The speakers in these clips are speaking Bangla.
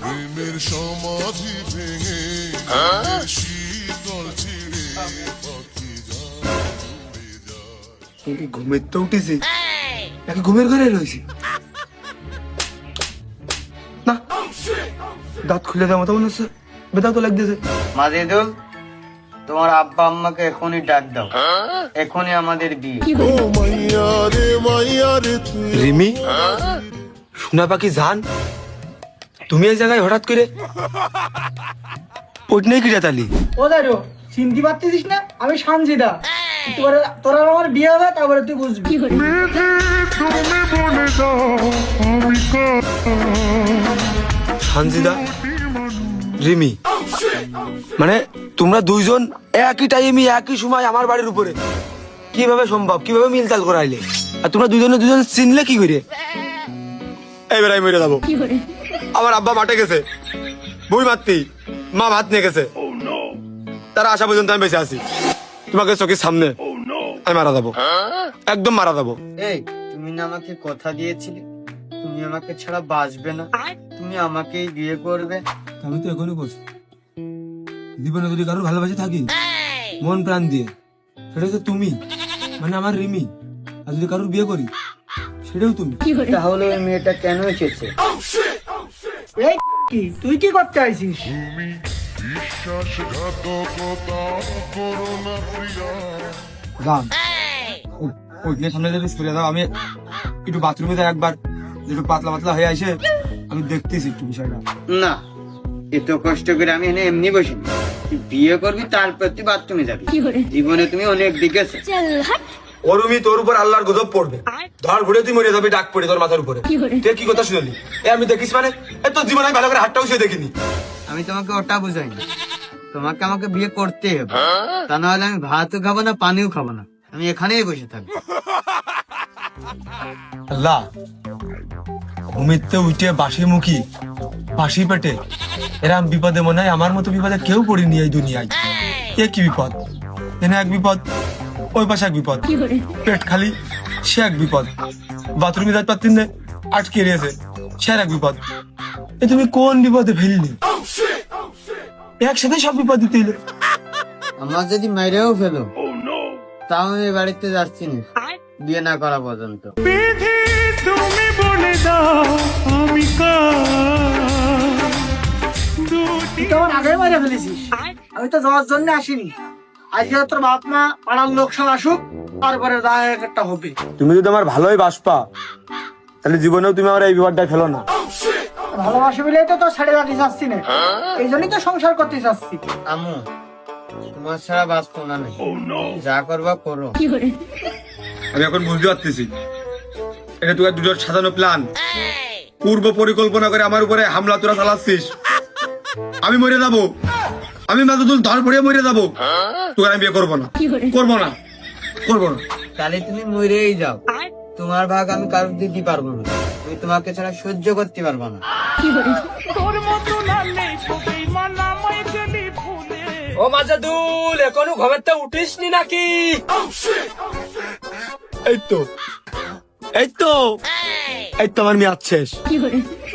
প্রেমের সমাধি ভেঙে শীতল ছিঁড়ে পাখি যায় উড়ে যায় কি ঘুমের তো উঠেছে। নাকি ঘুমের ঘরে রয়েছে। না দাঁত খুলে দেওয়া মতো মনে হচ্ছে বেদাও তো লাগতেছে। মাজেদুল তোমার আব্বা আম্মাকে এখনই ডাক দাও। এখনই আমাদের বিয়ে। রিমি? সোনা পাখি জান? তুমি এই জায়গায় হঠাৎ করে কিরা তালি? ও দাঁড়ো চিনতে পারতেছিস না আমি সানজিদা। তোর তোর আর আমার বিয়ে হবে তারপরে তুই বুঝবি। সানজিদা রিমি মানে তোমরা দুইজন একই টাইমে একই সময় আমার বাড়ির উপরে। কীভাবে সম্ভব? কীভাবে মিলতাল করাইলে? আর তোমরা দুজনে দুজন চিনলে কি করে? এবার আমি মেরে যাব। আমার আব্বা মাঠে গেছে। বই মারতি। মা ভাত নিয়ে গেছে। তারা আসা পর্যন্ত আমি বেঁচে আছি। তোমাকে চোখের সামনে আমি মারা যাব। একদম মারা যাব। এই তুমি না আমাকে কথা দিয়েছিলে? তুমি আমাকে ছাড়া বাঁচবে না। তুমি আমাকেই বিয়ে করবে। আমি তো এখনই বলছি জীবনে যদি কারোর ভালোবাসে থাকি মন প্রাণ দিয়ে সেটা তো তুমি মানে আমার রিমি। আর যদি কারোর বিয়ে করি সেটাও তুমি। তাহলে ওই মেয়েটা কেন এসেছে? এই কি? তুই কি করতে আইছিস বিশ্বাসঘাতকতা করো না প্রিয়া গান ওই নিয়ে সামনে যদি সরে দাও আমি একটু বাথরুমে যাই একবার। একটু পাতলা পাতলা হয়ে আসে। আমি দেখতেছি একটু বিষয়টা। না এত কষ্ট করে আমি এনে এমনি বসে বিয়ে করবি তারপর তুই বাথরুমে যাবি। জীবনে তুমি অনেক দেখেছ ওরুমি তোর উপর আল্লাহর গজব পড়বে। ধর ঘুরে তুই মরে যাবি ডাক পড়ে তোর মাথার উপরে। তুই কি কথা শুনলি? এ আমি দেখিস মানে? এ তোর জীবনে ভালো করে হাতটাও সে দেখিনি। আমি তোমাকে ওটা বুঝাই তোমাকে আমাকে বিয়ে করতেই হবে। তা নাহলে আমি ভাতও খাব না পানিও খাব না। আমি এখানেই বসে থাকব। আল্লাহ ঘুমিতে উঠে বাসি মুখী বাসি পেটে। এরাম বিপদে মনে হয় আমার মতো বিপদে কেউ পড়িনি এই দুনিয়ায়। এ কি বিপদ? এনে এক বিপদ। ওই পাশে এক বিপদ। পেট খালি সে এক বিপদ। বাথরুমে যাতে পারতেন না আটকে রয়েছে সে এক বিপদ। এ তুমি কোন বিপদে ফেললি? একসাথে সব বিপদ দিতে এলো আমার যদি মেরেও ফেলো তাও আমি বাড়িতে যাচ্ছি না। বিয়ে না করা পর্যন্ত। তুই তো আমার আগে মারে ফেলেছিস। আমি তো যাওয়ার জন্য আসিনি। আজকে তোর বাপ মা পাড়ার লোক সব আসুক তারপরে দেখা একটা হবে। তুমি যদি আমার ভালোই বাসপা তাহলে জীবনেও তুমি আমার এই বিপদটা ফেলো না। ভালোবাসি বলেই তো তোর ছেড়ে যাতে চাচ্ছি না। এই জন্যই তো সংসার করতে চাচ্ছি। আমু তোমার ছাড়া বাঁচবো না নাই। যা করবা করো। আমি এখন বুঝতে পারতেছি। এটা তোর দুটোর সাজানো প্ল্যান পূর্ব পরিকল্পনা করে আমার উপরে হামলা তোরা চালাচ্ছিস। আমি মরে যাব। আমি মাদুদুল ধর পড়ে মরে যাব। তোকে আমি বিয়ে করব না। করব না। করব না। তাহলে তুমি মরেই যাও। তোমার ভাগ আমি কারোর দিতে পারব না। আমি তোমাকে ছাড়া সহ্য করতে পারব না। ও মাজাদুল এখনও ঘুমের তো উঠিসনি নাকি? এই তো। এই তো। এই তো আমার মেয়ে শেষ।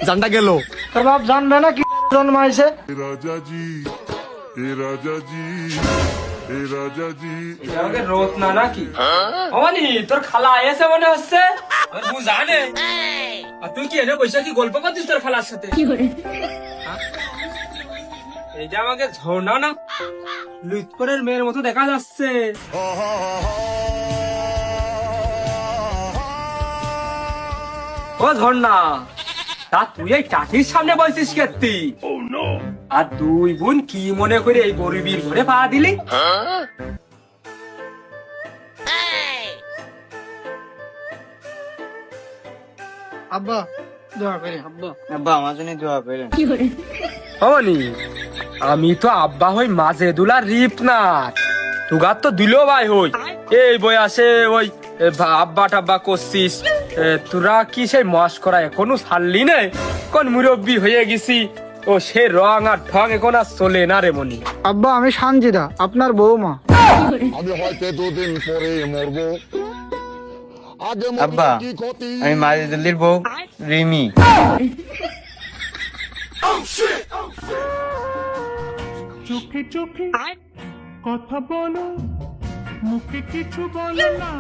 জানটা গেল। তোর বাপ জানবে না কি জন্মাইছে? এ রাজা জি এ রাজা জি এ রাজা জি আমাকে রোদ না নাকি? অমানি তোর খালা এসে মনে হচ্ছে? আর তুই কি এনে বসে কি গল্প করছিস তোর খালার সাথে? হ্যাঁ? এইটা আমাকে ঝর্ণা না লুৎপরের মেয়ের মতো দেখা যাচ্ছে। ও ঝর্ণা। তা তুই এই টাটির সামনে বলছিস কেত্তি আর দুই বোন কি মনে করে এই গরিবীর ঘরে পা দিলি? আব্বা দোয়া করে আব্বা। আব্বা আমার জন্য দোয়া করেন। অমনি আমি তো আব্বা হই মাঝে দুলার রিপ না তুগার তো দিলো ভাই হই। এই বয়সে ওই আব্বা টাব্বা করছিস। তোরা কি সেই মস করা এখনও ছাড়লি নে? কোন মুরব্বী হয়ে গেছি। ও সে রং আর ঠং এখন আর চলে না রে মনি। আব্বা আমি সানজিদা আপনার বৌমা আমি হয়তো দুদিন পরে মরবো। আব্বা আমি মাজিদুল্লির বউ রিমি। চোখে চোখে কথা বলো মুখে কিছু বলো না।